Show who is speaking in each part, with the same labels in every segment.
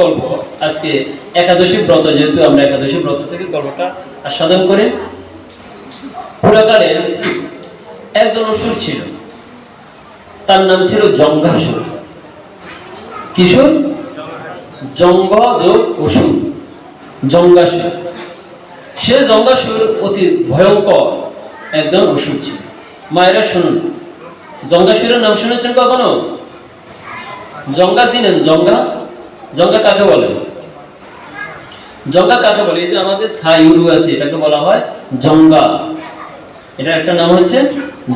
Speaker 1: গল্প আজকে একাদশী ব্রত, যেহেতু আমরা একাদশী ব্রত থেকে গল্পটা আস্বাদন করি, পুরাকালে একজন অসুর ছিল। তার নাম ছিল জঙ্ঘাসুর কিশোর? জঙ্গ যোগ অসুর। জঙ্গাসুর। সে জঙ্গাসুর অতি ভয়ঙ্কর একজন অসুর ছিল। মায়েরা শুনুন। জঙ্গাসুরের নাম শুনেছেন কখনো? জঙ্গা চিনেন জঙ্গা। জঙ্গা কাকে বলে? জঙ্গা কাকে বলে? এই যে আমাদের থাই উরু আছে, এটাকে বলা হয় জঙ্গা। এটা একটা নাম হচ্ছে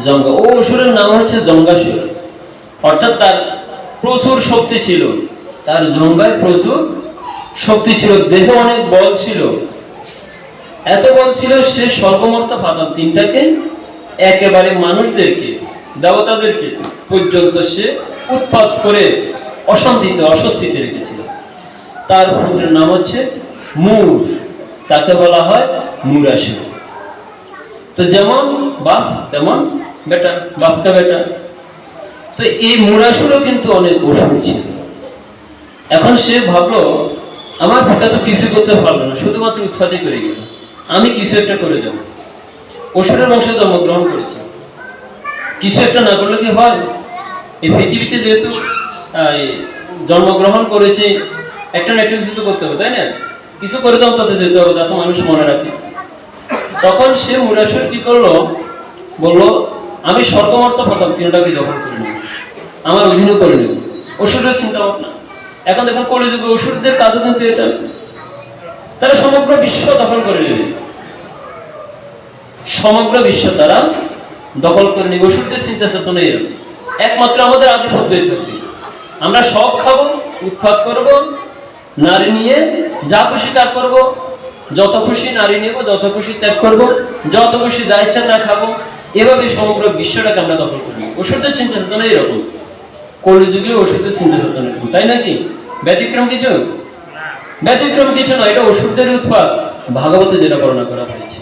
Speaker 1: জঙ্গা। ও অসুরের নাম হচ্ছে জঙ্গাসুর অর্থাৎ তার প্রচুর শক্তি ছিল। তার জঙ্গায় প্রচুর শক্তি ছিল। দেহে অনেক বল ছিল। এত বল ছিল সে সর্বমর্ত পাতাল তিনটাকে একেবারে মানুষদেরকে, দেবতাদেরকে পর্যন্ত সে উৎপাদ করে অশান্তিতে, অস্বস্তিতে রেখেছিল তার পুত্রের নাম হচ্ছে মূর। তাকে বলা হয় মুরাসুর তো যেমন বাপ, তেমন বেটা, বাপকা বেটা। তো এই মুরাসুরও কিন্তু অনেক অসুর ছিল। এখন সে ভাবলো, আমার পিতা তো কিছু করতে পারল না, শুধুমাত্র উৎপাদে করে গেল। আমি কিছু একটা করে দেব। অসুরের বংশে জন্মগ্রহণ করেছে। কিছু একটা না করলে কি হয়? এই পৃথিবীতে যেহেতু জন্মগ্রহণ করেছি একটা না একটা কিছু তো করতে হবে, তাই না? কিছু করে দাম তাতে যেতে হবে তা তো মানুষ মনে রাখে। তখন সে মুরাসুর কি করল? বলল, আমি স্বর্গমর্ত প্রথম তিনটাকে দখল করে নেব। আমার অধীনে করে নেব। অসুরের চিন্তা ভাবনা। এখন দেখুন, কলিযুগে অসুরদের কাজও কিন্তু এটা। তারা সমগ্র বিশ্ব দখল করে নেবে। সমগ্র বিশ্ব তারা দখল করে নেবে। অসুরদের চিন্তা চেতনা এরকম। একমাত্র আমাদের আধিপত্য থাকবে আমরা সব খাব উৎপাদ করব নারী নিয়ে যা খুশি তা করব, যত খুশি নারী নেব, যত খুশি ত্যাগ করব, যত খুশি যা ইচ্ছা তা খাব এভাবে সমগ্র বিশ্বটাকে আমরা দখল করে নেব ওষুধের চিন্তা চেতনা এরকম। কলিযুগে ওষুধের চিন্তা চেতনা এরকম, তাই নাকি? ব্যতিক্রম কিছু? ব্যতিক্রম কিছু নয়, এটা ওষুধের উৎপাদ ভাগবতে যেটা বর্ণনা করা হয়েছে।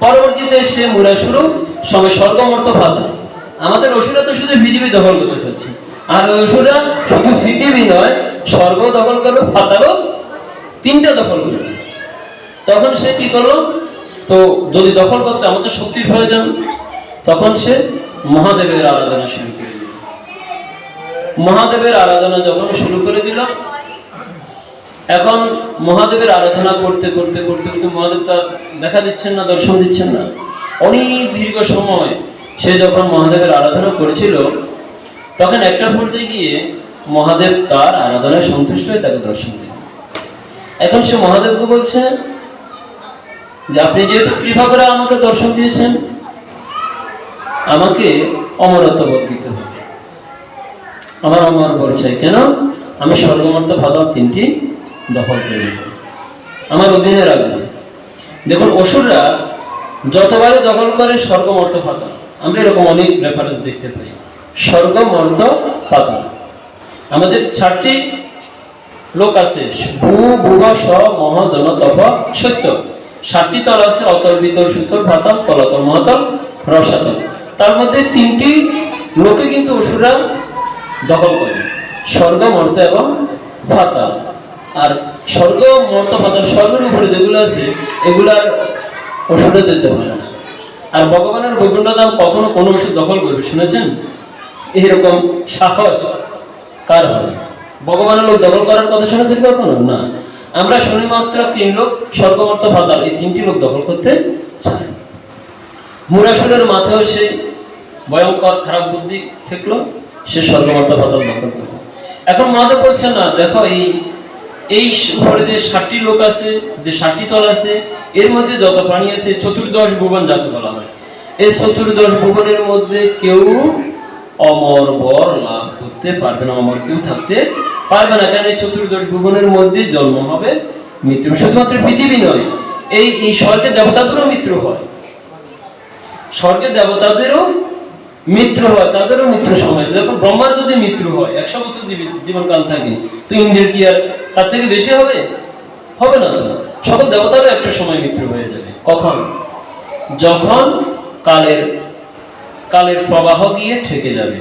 Speaker 1: পরবর্তীতে সে মুরাসুরু সময় স্বর্গমর্ত ফাতা আমাদের অসুরা তো শুধু পৃথিবী দখল করতে চাচ্ছে। আর অসুরা শুধু পৃথিবী নয়, স্বর্গ দখল করল, ফাতারও তিনটা দখল করবে তখন সে কি করল? তো যদি দখল করতে আমাদের শক্তির প্রয়োজন, তখন সে মহাদেবের আরাধনা শুরু করে দিল। মহাদেবের আরাধনা যখন শুরু করে দিল, এখন মহাদেবের আরাধনা করতে করতে করতে করতে মহাদেব তার দেখা দিচ্ছেন না, দর্শন দিচ্ছেন না। অনেক দীর্ঘ সময় সে যখন মহাদেবের আরাধনা করেছিল তখন একটা পর্যায়ে গিয়ে মহাদেব তার আরাধনায় সন্তুষ্ট হয়ে তাকে দর্শন দিল এখন সে মহাদেবকে বলছে, যে আপনি যেহেতু কৃপা করে আমাকে দর্শন দিয়েছেন, আমাকে অমরত্ব বোধ দিতে হবে। আমার অমর পরিচয় কেন? আমি সর্বমর্ত ভাদক তিনটি দখল করে আমার অধীনে রাখব দেখুন, অসুররা যতবারে দখল করে স্বর্গমর্ত পাতাল আমরা এরকম অনেক রেফারেন্স দেখতে পাই। স্বর্গমর্ত পাতাল আমাদের চারটি লোক আছে, ভূ, ভুবা স মহ জন তপ, সত্য। সাতটি তল আছে, অতল, বিতল, সুতল, পাতাল, তলাতল, মহাতল, রসাতল। তার মধ্যে তিনটি লোকে কিন্তু অসুররা দখল করে, স্বর্গ, মর্ত এবং পাতাল। আর স্বর্গ, মর্ত, পাতাল, স্বর্গের উপরে যেগুলো আছে এগুলার ওষুধে যেতে পারে না। আর ভগবানের বৈকুণ্ঠ কখনো কোনো ওষুধ দখল করবে, শুনেছেন? এইরকম সাহস কার হবে? ভগবানের লোক দখল করার কথা শুনেছেন কখনো? না। আমরা শুনি মাত্র তিন লোক স্বর্গমর্ত পাতাল এই তিনটি লোক দখল করতে চায়। মুরাসুরের মাথায় সে ভয়ঙ্কর খারাপ বুদ্ধি ঠেকলো সে স্বর্গমর্ত পাতাল দখল করল। এখন মহাদেব বলছে, না, দেখো, এই এই যে ষাটটি লোক আছে, যে ষাটটি তল আছে, এর মধ্যে যত প্রাণী আছে, চতুর্দশ ভুবন যাকে বলা হয়। এই চতুর্দশ ভুবনের মধ্যে কেউ অমর বর লাভ করতে পারবে না, অমর কেউ থাকতে পারবে না। কারণ এই চতুর্দশ ভুবনের মধ্যে জন্ম হবে মৃত্যু শুধুমাত্র পৃথিবী নয়, এই এই স্বর্গের দেবতাদেরও মৃত্যু হয়। স্বর্গের দেবতাদেরও মৃত্যু হয়, তাদেরও মৃত্যু সময় যখন ব্রহ্মার যদি মৃত্যু হয়, একশো বছর জীবনকাল থাকে, তো ইন্দ্রের কি আর তার থেকে বেশি হবে? হবে না তো। সকল দেবতারও একটা সময় মৃত্যু হয়ে যাবে। কখন? যখন কালের কালের প্রবাহ গিয়ে ঠেকে যাবে।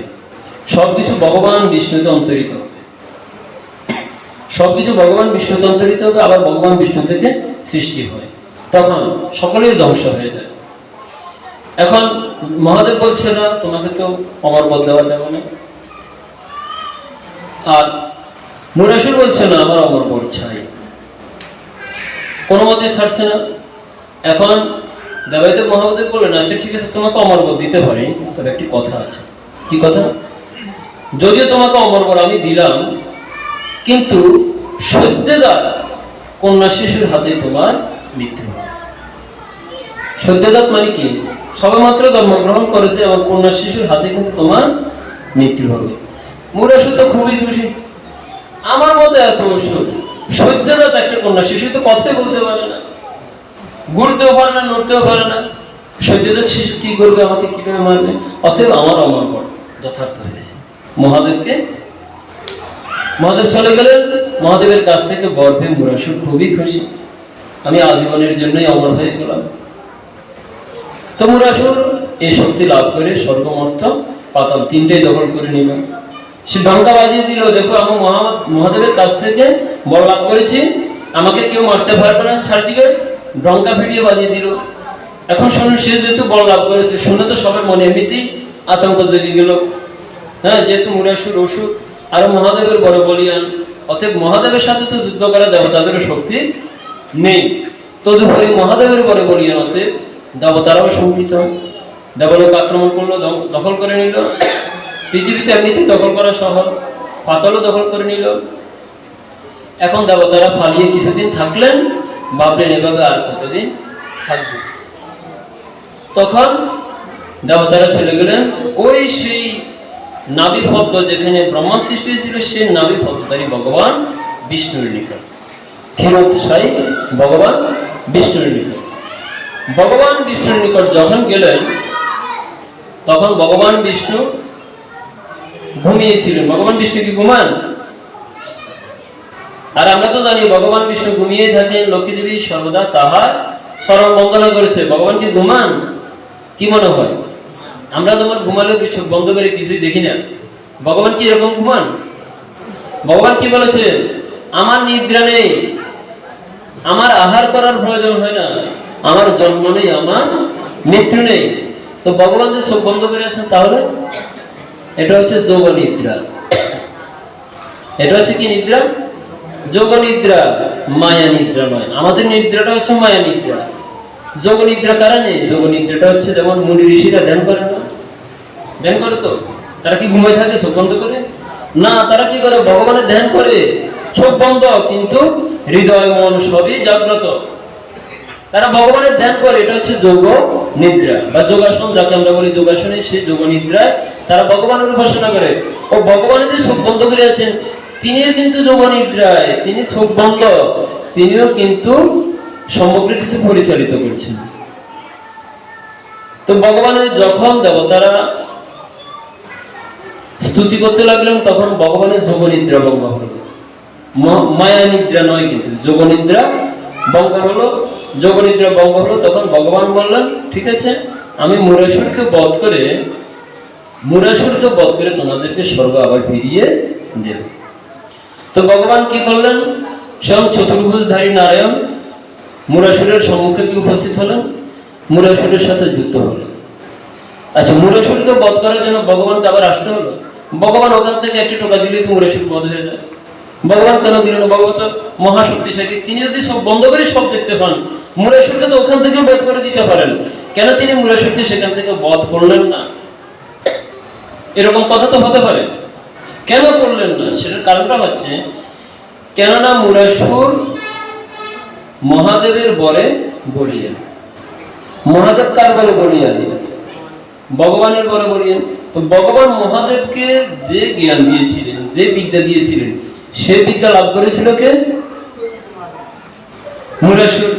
Speaker 1: সবকিছু ভগবান বিষ্ণুতে অন্তরিত হবে। সবকিছু ভগবান বিষ্ণুতে অন্তরিত হবে, আবার ভগবান বিষ্ণু থেকে সৃষ্টি হয়। তখন সকলেই ধ্বংস হয়ে যায় এখন মহাদেব বলছে, না, তোমাকে তো অমর পদ দেওয়া যাবে না। আর মুরাসুর বলছে, না, আমার অমর পদ চাই কোনো মতে ছাড়ছে না। এখন বললেন আচ্ছা ঠিক আছে, তোমাকে দিতে পারি, তবে একটি কথা আছে। কি কথা? যদিও তোমাকে আমি দিলাম, কিন্তু কন্যা শিশুর হাতে তোমার মৃত্যু হবে। সত্যদাত মানে কি? সবেমাত্র জন্মগ্রহণ করেছে এবং কন্যা শিশুর হাতে কিন্তু তোমার মৃত্যু হবে। মুরাসু তো খুবই খুশি। আমার মতো এত ওষুধ সত্যদাত একটা কন্যা শিশু তো কথাই বলতে পারে না। ঘুরতেও পারে না, নড়তেও পারে না। সত্যদাত শিশু কি করবে, আমাকে কীভাবে মারবে? অতএব আমার অমর পর যথার্থ হয়েছে। মহাদেবকে, মহাদেব চলে গেলেন। মহাদেবের কাছ থেকে বরফে মুরাসুর খুবই খুশি। আমি আজীবনের জন্যই অমর হয়ে গেলাম। তো মুরাসুর এই শক্তি লাভ করে স্বর্গমর্ত পাতাল তিনটেই দখল করে নিল। সে ডঙ্কা বাজিয়ে দিল, দেখো, আমি মহাদেবের কাছ থেকে বল লাভ করেছি। আমাকে কেউ মারতে পারবে না, ছাড় চারদিকে ডঙ্কা ভিড়িয়ে বাজিয়ে দিল। এখন শুনুন, সে যেহেতু বল লাভ করেছে, শুনে তো সবার মনে এমনিতেই আতঙ্ক জেগে গেল। হ্যাঁ যেহেতু মুরাসুর অসুর আর মহাদেবের বড় বলিয়ান, অতএব মহাদেবের সাথে তো যুদ্ধ করা দেবতাদেরও শক্তি নেই। তদুপরি মহাদেবের বড় বলিয়ান অতএব দেবতারাও শঙ্কিত। দেবলোক আক্রমণ করল দখল করে নিল। পৃথিবীতে এমনিতে দখল করা সহজ পাতালও দখল করে নিল। এখন দেবতারা পালিয়ে কিছুদিন থাকলেন ভাবলেন এভাবে আর কতদিন থাকবে? তখন দেবতারা চলে গেলেন। ওই সেই নাভি পদ্ম যেখানে ব্রহ্মা সৃষ্টি হয়েছিল, সেই নাভি পদ্মধারী ভগবান বিষ্ণুর নিকট। ক্ষীরোৎসাহী ভগবান বিষ্ণুর নিকট। ভগবান বিষ্ণুর নিকট যখন গেলেন, তখন ভগবান বিষ্ণু ঘুমিয়েছিলেন। ভগবান বিষ্ণু কি ঘুমান? আর আমরা তো জানি ভগবান বিষ্ণু ঘুমিয়ে থাকেন লক্ষ্মী দেবী সর্বদা তাহার স্মরণ বন্দনা করেছে। ভগবান কি ঘুমান? কি মনে হয়? আমরা যেমন ঘুমালেও কিছু বন্ধ করে কিছুই দেখি না। ভগবান কি এরকম ঘুমান? ভগবান কি বলেছে? আমার নিদ্রা নেই। আমার আহার করার প্রয়োজন হয় না। আমার জন্ম নেই, আমার মৃত্যু নেই। তো ভগবান যে সব বন্ধ করে আছেন তাহলে? এটা হচ্ছে যোগ নিদ্রা। এটা হচ্ছে কি নিদ্রা? যোগ নিদ্রা মায়া নিদ্রা নয়। আমাদের নিদ্রাটা হচ্ছে মায়া নিদ্রা। যোগ নিদ্রা কারণে যোগ নিদ্রাটা হচ্ছে যেমন মুনি ঋষিরা ধ্যান করে না। ধ্যান করে তো? তারা কি ঘুমায় থাকে চোখ বন্ধ করে? না, তারা কি করে? ভগবানের ধ্যান করে। চোখ বন্ধ, কিন্তু হৃদয়, মন সবই জাগ্রত। তারা ভগবানের ধ্যান করে, এটা হচ্ছে যোগ নিদ্রা বা যোগাসন, যাকে আমরা বলি যোগাসনে, সেই যোগ নিদ্রায় তারা ভগবানের উপাসনা করে। ও ভগবানের যে চোখ বন্ধ করে আছেন তিনিও কিন্তু যোগ নিদ্রায় তিনি চোখ বন্ধ, তিনিও কিন্তু সমগ্র কিছু পরিচালিত করছেন। তো ভগবানের যখন দেবতারা স্তুতি করতে লাগলেন, তখন ভগবানের যোগ নিদ্রা ভঙ্গ হলো। মায়া নিদ্রা নয় কিন্তু যোগ নিদ্রা ভঙ্গ হলো। যোগ নিদ্রা ভঙ্গ হলো, তখন ভগবান বললেন, ঠিক আছে, আমি মুরেশ্বরকে বধ করে, মুরেশ্বরকে বধ করে তোমাদেরকে স্বর্গ আবার ফিরিয়ে দেব। তো ভগবান কি করলেন? স্বয়ং চতুর্ভুজধারী নারায়ণ মুরাসুরের সম্মুখে কি উপস্থিত হলেন? মুরাসুরের সাথে যুক্ত হলেন। আচ্ছা মুরাসুরকে বধ করার জন্য ভগবানকে আবার আসতে হলো। ভগবান ওখান থেকে একটি টোকা দিলেই তো মুরাসুর বধ হয়ে যায়। ভগবান কেন দিলেন না? ভগবান তো মহাশক্তিশালী। তিনি যদি সব বন্ধ করে সব দেখতে পান, মুরাসুরকে তো ওখান থেকে বধ করে দিতে পারেন। কেন তিনি মুরাসুরকে সেখান থেকে বধ করলেন না? এরকম কথা তো হতে পারে। কেন করলেন না? সেটার কারণটা হচ্ছে, কেননা মুরাসুর মহাদেবের বলে বলিয়ান মহাদেব কার বলে বলিয়ান ভগবানের বলে বলিয়ান তো ভগবান মহাদেবকে যে জ্ঞান দিয়েছিলেন, যে বিদ্যা দিয়েছিলেন, সে বিদ্যা লাভ করেছিল কে? মুরাসুর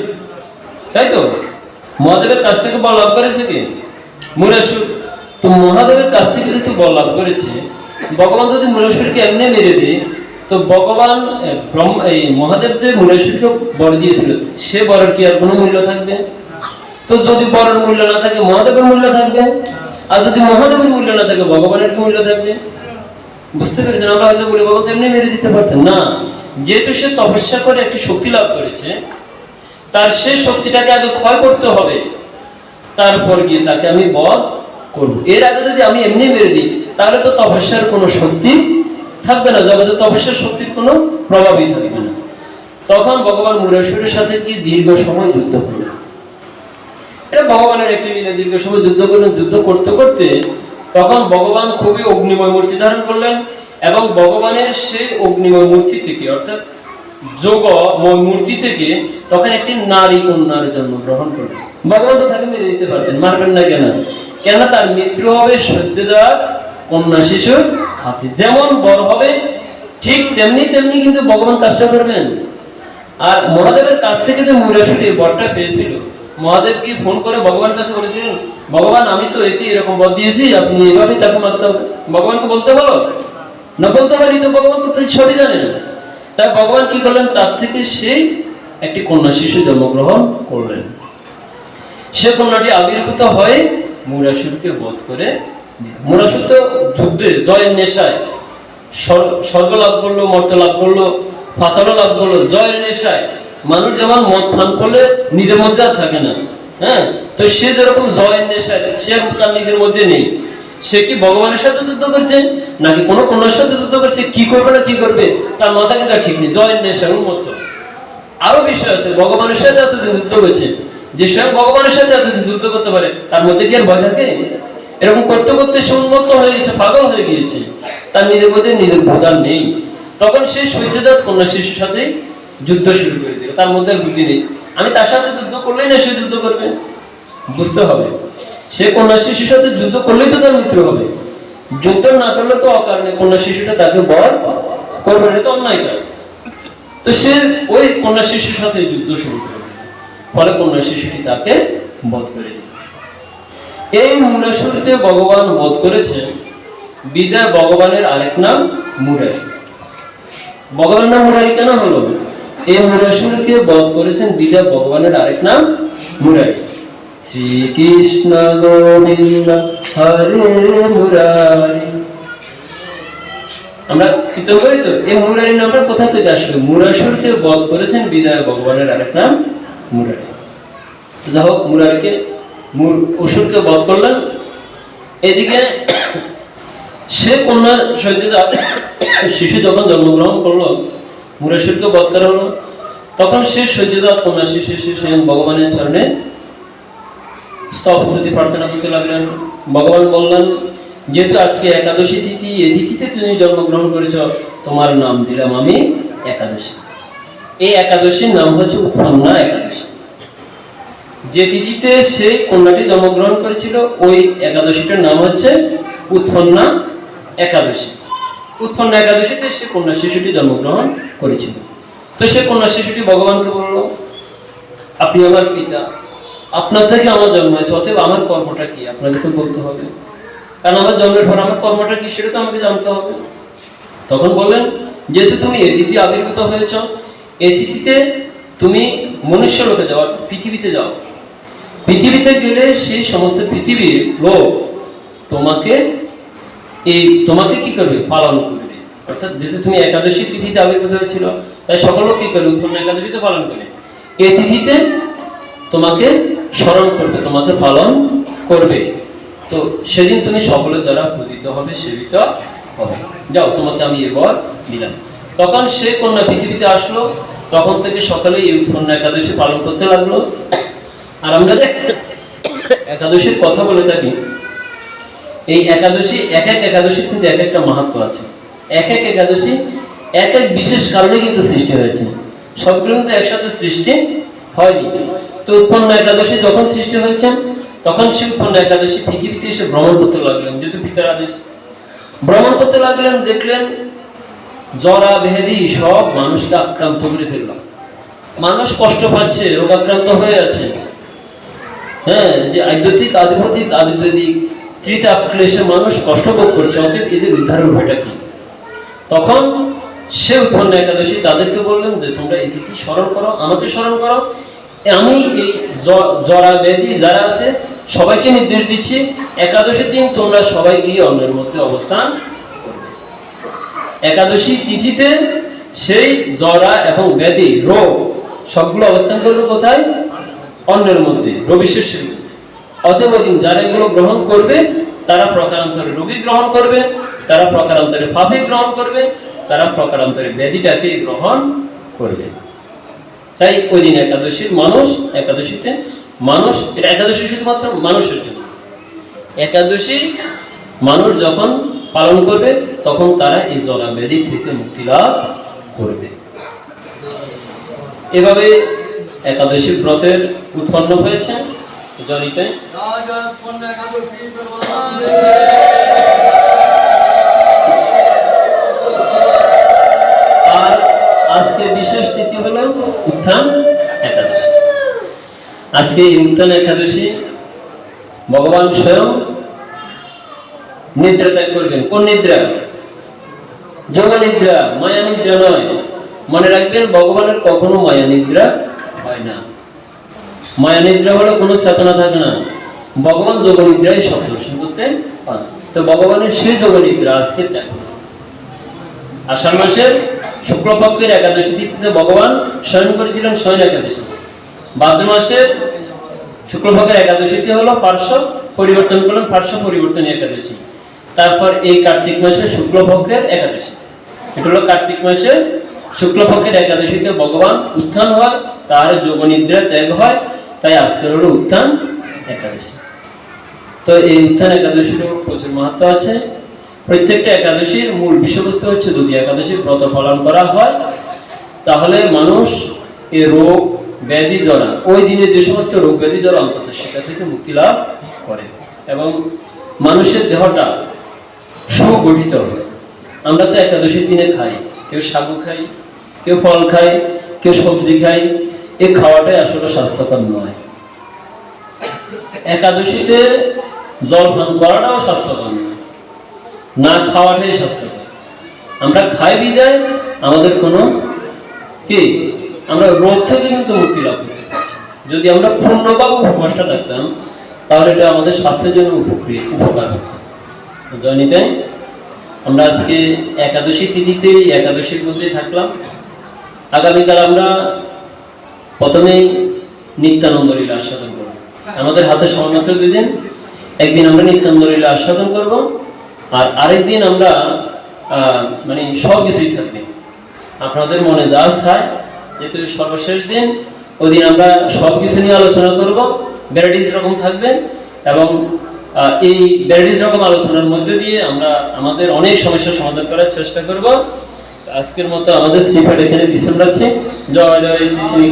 Speaker 1: তাই তো? মহাদেবের কাছ থেকে বল লাভ করেছে কে? মুরাসুর তো মহাদেবের কাছ থেকে যেহেতু বল লাভ করেছে ভগবান যদি মুরাসুরকে এমনি মেরে দেয়, তো ভগবান এই মহাদেব যে মুরাসুরকে বর দিয়েছিল। সে বরের কি আর কোনো মূল্য থাকবে? তো যদি বরের মূল্য না থাকে, মহাদেবের মূল্য থাকবে? আর যদি মহাদেবের মূল্য না থাকে, ভগবানের কি মূল্য থাকবে? বুঝতে পেরেছেন? আমরা হয়তো বলি, ভগবান এমনি মেরে দিতে পারতেন। না, যেহেতু সে তপস্যা করে একটি শক্তি লাভ করেছে, তার সে শক্তিটাকে আগে ক্ষয় করতে হবে। তারপর গিয়ে তাকে আমি বধ করব। এর আগে যদি আমি এমনি মেরে দিই, তাহলে তো তপস্যার কোনো শক্তি থাকবে না, জগতে তপস্যার শক্তির কোনো প্রভাবই থাকবে না। তখন ভগবান মুরেশ্বরের সাথে কি দীর্ঘ সময় যুদ্ধ করলেন এটা ভগবানের একটি দীর্ঘ সময় যুদ্ধ করলেন, যুদ্ধ করতে করতে তখন ভগবান খুবই অগ্নিময় মূর্তি ধারণ করলেন এবং ভগবানের সেই অগ্নিময় মূর্তি থেকে, অর্থাৎ যোগময় মূর্তি থেকে তখন একটি নারী কন্যার জন্ম গ্রহণ করলেন। ভগবান তো তাকে মেরে দিতে পারতেন, মারবেন না কেন? কেন তার মৃত্যু হবে সদ্য দেওয়ার কন্যা শিশুর হাতে। যেমন বড় হবে, ঠিক তেমনি তেমনি কিন্তু ভগবান কাজটা করবেন। আর মহাদেবের কাছ থেকে যে মুরাসুরি বরটা পেয়েছিল, মহাদেব কি ফোন করে ভগবানের কাছে বলেছিলেন ভগবান, আমি তো এটি এরকম বর দিয়েছি, আপনি এভাবেই তাকে মারতে হবে। ভগবানকে বলতে বলো? না বলতে পারি তো ভগবান তো তাই সবই জানেন তাই ভগবান কি করলেন? তার থেকে সেই একটি কন্যা শিশু জন্মগ্রহণ করলেন। সে কন্যাটি আবির্ভূত হয়ে মুরাসুরকে বধ করে মুরাসুর তো যুদ্ধে জয়ের নেশায়। স্বর্গ- লাভ করল মর্ত লাভ করল পাতালও লাভ করল, জয়ের নেশায়। মানুষ যেমন মদ পান করলে নিজের মধ্যে আর থাকে না হ্যাঁ? তো সে যেরকম জয়ের নেশায়, সে তার নিজের মধ্যে নেই। সে কি ভগবানের সাথে যুদ্ধ করছে, নাকি কোনো কন্যার সাথে যুদ্ধ করছে, কি করবে না কি করবে, তার মাথা কিন্তু ঠিক নেই, জয়ের নেশা উন্মত্ত। আরও বিষয় আছে, ভগবানের সাথে এতদিন যুদ্ধ করছে যে স্বয়ং ভগবানের সাথে এতদিন যুদ্ধ করতে পারে, তার মধ্যে কি আর ভয় থাকে? এরকম করতে করতে সে উন্মত্ত হয়ে গেছে, পাগল হয়ে গিয়েছে। তার নিজের মধ্যে নিজের বোধার নেই। তখন সে সৈত্যদাত কন্যা শিশুর সাথে যুদ্ধ শুরু করে দিল। তার মধ্যে বুদ্ধি নেই। আমি তার সাথে যুদ্ধ করলেই না সে যুদ্ধ করবে? বুঝতে হবে। সে কন্যা শিশুর সাথে যুদ্ধ করলেই তো তার মিত্র হবে। যুদ্ধ না করলে তো অকারণে কন্যা শিশুটা তাকে বর করবে না তো অন্যায় কাজ। তো সে ওই কন্যা শিশুর সাথে যুদ্ধ শুরু করে। ফলে কন্যা শিশুটি তাকে বধ করে দিল। এই মুরাসুরকে ভগবান বধ করেছে বিদায় ভগবানের আরেক নাম মুরারি ভগবানের নাম মুরারি কেন হলো? এই মুরাসুরকে বধ করেছেন বিদায় ভগবানের আরেক নাম মুরারি। শ্রীকৃষ্ণ গোবিন্দ হরে মুরারি। আমরা করি তো, এই মুরারি নামটা কোথা থেকে আসবে মুরাসুরকে বধ করেছেন বিদায় ভগবানের আরেক নাম যাই হোক মুরারিকে মুর অসুরকে বধ করলেন। এদিকে সে কন্যা সৈদিদা শিশু যখন জন্মগ্রহণ করল বধ করা হলো। তখন সে কন্যা শিশু ভগবানের চরণে স্তুতি প্রার্থনা করতে লাগলেন। ভগবান বললেন, যেহেতু আজকে একাদশী তিথি এই তিথিতে তুমি জন্মগ্রহণ করেছ, তোমার নাম দিলাম আমি একাদশী। এই একাদশীর নাম হচ্ছে উৎপন্না একাদশী। যে তিথিতে সে কন্যাটি জন্মগ্রহণ করেছিল, ওই একাদশীটার নাম হচ্ছে উৎপন্না একাদশী। উৎপন্না একাদশীতে সে কন্যা শিশুটি জন্মগ্রহণ করেছিল। তো সে কন্যা শিশুটি ভগবানকে বলল, আপনি আমার পিতা। আপনার থেকে আমার জন্ম হয়েছে, অতএব আমার কর্মটা কি? আপনাকে তো বলতে হবে। কারণ আমার জন্মের পর আমার কর্মটা কি, সেটা তো আমাকে জানতে হবে। তখন বললেন, যেহেতু তুমি এ তিথি আবির্ভূত হয়েছ এ তিথিতে তুমি মনুষ্য লোকে যাও, অর্থাৎ পৃথিবীতে যাও। পৃথিবীতে গেলে সেই সমস্ত পৃথিবীর লোক তোমাকে এই, তোমাকে কি করবে? পালন করবে। অর্থাৎ যেহেতু তুমি একাদশী তিথিতে আবির্ভূত হয়েছিল, তাই সকল কি করবে? উৎপন্ন একাদশীতে পালন করে এই তিথিতে তোমাকে স্মরণ করবে, তোমাকে পালন করবে। তো সেদিন তুমি সকলের দ্বারা পূজিত হবে, সেবিত হবে। যাও, তোমাকে আমি এবার দিলাম তখন সে কন্যা পৃথিবীতে আসলো, তখন থেকে সকালে এই উৎপন্ন একাদশী পালন করতে লাগল। আর আমরা একাদশীর কথা বলে থাকি, এই একাদশী, এক এক একাদশীর কিন্তু এক একটা মাহাত্ম আছে। এক এক একাদশী, এক এক বিশেষ কারণে কিন্তু সৃষ্টি হয়েছে। সবগুলো কিন্তু একসাথে সৃষ্টি হয়নি। তো উৎপন্ন একাদশী যখন সৃষ্টি হয়েছে, তখন সে উৎপন্ন একাদশী পৃথিবীতে এসে ভ্রমণ করতে লাগলেন। যেহেতু পিতার আদেশ। ভ্রমণ করতে লাগলেন, দেখলেন জরা ভেদি সব মানুষকে আক্রান্ত করে ফেলল। মানুষ কষ্ট পাচ্ছে, রোগাক্রান্ত হয়ে আছে। হ্যাঁ যে আধ্যাত্মিক আধিপতিক আধিদৈবিক ত্রিতাপ ক্লেশে মানুষ কষ্ট ভোগ করছে, অতএব এদের উদ্ধারের উপায়টা কি? তখন সে উৎপন্ন একাদশী তাদেরকে বললেন যে, তোমরা তিথি স্মরণ করো, আমাকে স্মরণ করো। আমি এই জরা বেদি যারা আছে, সবাইকে নির্দেশ দিচ্ছি। একাদশীর দিন তোমরা সবাই গিয়ে অন্যের মধ্যে অবস্থান। একাদশী তিথিতে সেই জরা এবং ব্যাধি রোগ, সবগুলো অবস্থান করবে কোথায়? অন্যের মধ্যে, রবি শস্যের অতএব যারা এগুলো গ্রহণ করবে, তারা প্রকারান্তরে রোগী গ্রহণ করবে, তারা প্রকারান্তরে পাপি গ্রহণ করবে, তারা প্রকারান্তরে ব্যাধিটাকে গ্রহণ করবে। তাই ওই দিন একাদশীর মানুষ, একাদশীতে মানুষ, এটা একাদশী শুধুমাত্র মানুষের জন্য। একাদশী মানুষ যখন পালন করবে তখন তারা এই জরা ব্যাধি থেকে মুক্তি লাভ করবে। এভাবে একাদশী ব্রতের উৎপন্ন হয়েছে। আর আজকে বিশেষ তিথি হলো উত্থান একাদশী। আজকে উত্থান একাদশী ভগবান স্বয়ং নিদ্রা ত্যাগ করবেন। কোন নিদ্রা? যোগ নিদ্রা মায়া নিদ্রা নয়। মনে রাখবেন, ভগবানের কখনো মায়া নিদ্রা হয় না। মায়া নিদ্রা হলো কোনো চেতনা থাকে না। ভগবান যোগ নিদ্রাই সব দর্শন করতে পান তো ভগবানের সেই যোগ নিদ্রা আজকে ত্যাগ আষাঢ় মাসের শুক্লপক্ষের একাদশী তিথিতে ভগবান শয়ন করেছিলেন শয়ন একাদশী। ভাদ্র মাসের শুক্লপক্ষের একাদশীতে হলো পার্শ্ব পরিবর্তন করলেন, পার্শ্ব পরিবর্তনী একাদশী। তারপর এই কার্তিক মাসের শুক্লপক্ষের একাদশী। এটা হলো কার্তিক মাসের শুক্লপক্ষের একাদশীতে ভগবান উত্থান হয়, তার যোগ নিদ্রা ত্যাগ হয়, তাই আজকের হলো উত্থান একাদশী। তো এই উত্থান একাদশীরও প্রচুর মাহাত্ম আছে। প্রত্যেকটা একাদশীর মূল বিষয়বস্তু হচ্ছে যদি একাদশীর ব্রত পালন করা হয়, তাহলে মানুষ এ রোগ ব্যাধি জরা ওই দিনে যে সমস্ত রোগ ব্যাধি জরা অন্তত সেটা থেকে মুক্তি লাভ করে। এবং মানুষের দেহটা সুগঠিত হয়। আমরা তো একাদশীর দিনে খাই। কেউ সাগু খাই, কেউ ফল খাই, কেউ সবজি খাই। এই খাওয়াটাই আসলে স্বাস্থ্যকর নয়। একাদশীতে জল পান করাটাও স্বাস্থ্যকর নয়। না খাওয়াটাই স্বাস্থ্যকর। আমরা খাই বিদায়, আমাদের কোনো কি? আমরা রোগ থেকে কিন্তু মুক্তি লাভ করতে যদি আমরা পূর্ণভাবে উপবাসটা থাকতাম, তাহলে এটা আমাদের স্বাস্থ্যের জন্য উপকৃত, উপকার হতো। জয়নিতে আমরা আজকে একাদশী তিথিতে একাদশীর মধ্যে থাকলাম। আগামীকাল আমরা প্রথমেই নিত্যানন্দ লীলা আস্বাদন করব। আমাদের হাতে সমমাত্র দুই দিন একদিন আমরা নিত্যানন্দ লীলা আস্বাদন করব আর আরেকদিন আমরা মানে সব কিছুই থাকবে। আপনাদের মনে দাস চায়, যেহেতু সর্বশেষ দিন ওই দিন আমরা সব কিছু নিয়ে আলোচনা করব। ভ্যারাইটিস রকম থাকবে এবং এই ব্যারিজ রকম আলোচনার মধ্যে দিয়ে আমরা আমাদের অনেক সমস্যার সমাধান করার চেষ্টা করব। আজকের মতো আমাদের সিফার এখানে বিশ্রাম রাখছি। জয় জয়, শ্রী শ্রী